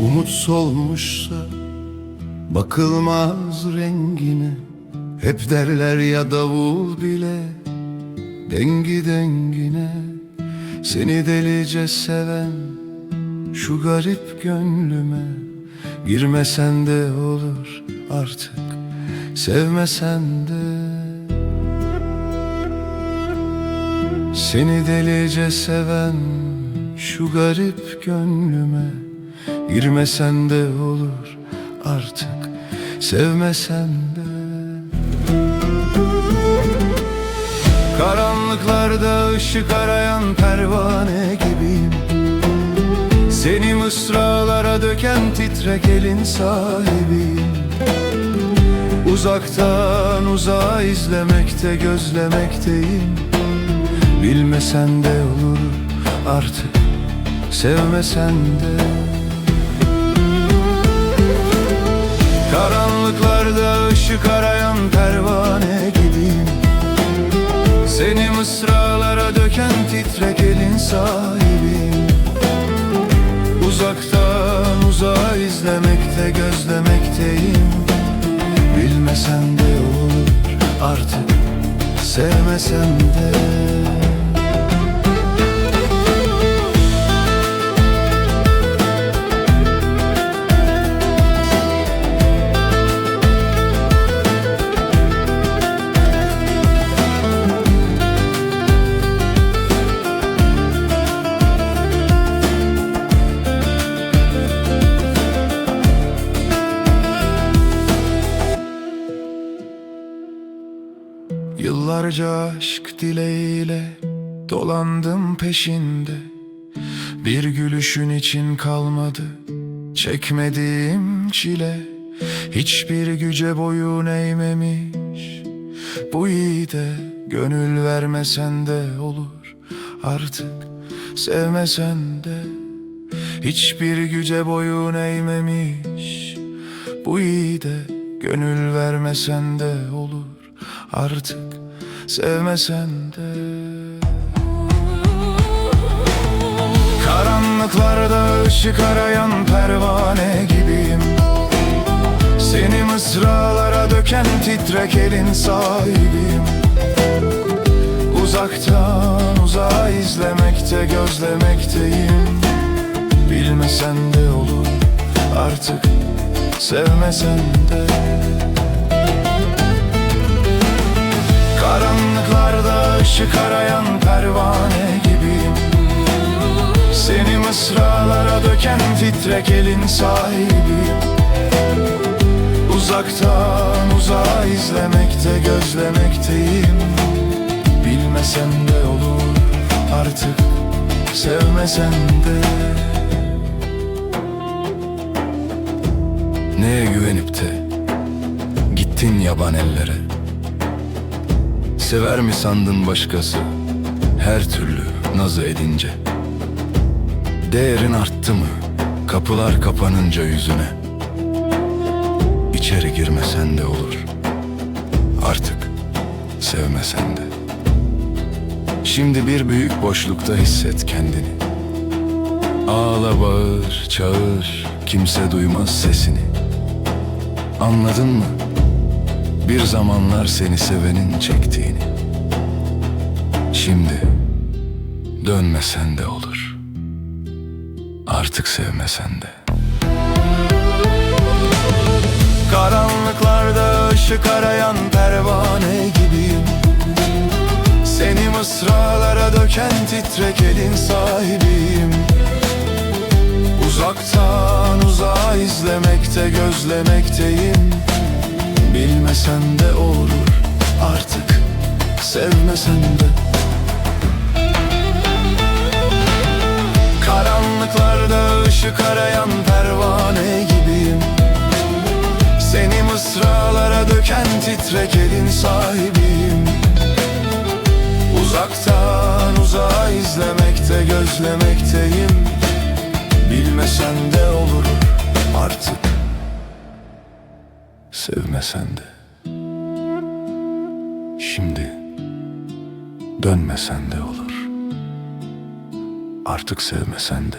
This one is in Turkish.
Umut solmuşsa bakılmaz rengine. Hep derler ya davul bile dengi dengine Seni delice seven şu garip gönlüme Girmesen de olur artık sevmesen de. Seni delice seven şu garip gönlüme Girmesen de olur artık sevmesen de Karanlıklarda ışık arayan pervane gibiyim. Seni mısralara döken titrek elin sahibiyim. Uzaktan uzağa izlemekte gözlemekteyim. Bilmesen de olur artık sevmesen de. Karanlıklarda ışık arayan pervane Seni mısralara döken titrek elin sahibiyim Uzaktan uzağa izlemekte gözlemekteyim. Bilmesen de olur artık sevmesen de Yıllarca aşk dileğiyle dolandım peşinde. Bir gülüşün için kalmadı çekmediğim çile. Hiçbir güce boyun eğmemiş. Bu iyi de Gönül vermesen de olur. Artık sevmesen de Hiçbir güce boyun eğmemiş. Bu iyi de Gönül vermesen de olur artık sevmesen de. Karanlıklarda ışık arayan pervane gibiyim. Seni mısralara döken titrek elin sahibiyim. Uzaktan uzağa izlemekte gözlemekteyim. Bilmesen de olur artık sevmesen de Arayan pervane gibiyim. Seni mısralara döken titrek elin sahibiyim Uzaktan uzağa izlemekte gözlemekteyim. Bilmesen de olur artık sevmesen de. Neye güvenip de gittin yaban ellere Sever mi sandın başkası? Her türlü nazı edince. Değerin arttı mı? Kapılar kapanınca yüzüne. İçeri girmesen de olur. Artık sevmesen de. Şimdi bir büyük boşlukta hisset kendini. Ağla bağır çağır kimse duymaz sesini. Anladın mı? Bir zamanlar seni sevenin çektiğini. Şimdi dönmesen de olur. Artık sevmesen de. Karanlıklarda ışık arayan pervane gibiyim. Seni mısralara döken titrek elin sahibiyim. Uzaktan uzağa izlemekte gözlemekteyim Bilmesen de olur artık sevmesen de. Karanlıklarda ışık arayan pervane gibiyim. Seni mısralara döken titrek elin sahibiyim. Uzaktan uzağa izlemekte gözlemekteyim. Bilmesen de olur artık. Sevmesen de Şimdi Dönmesen de olur. Artık sevmesen de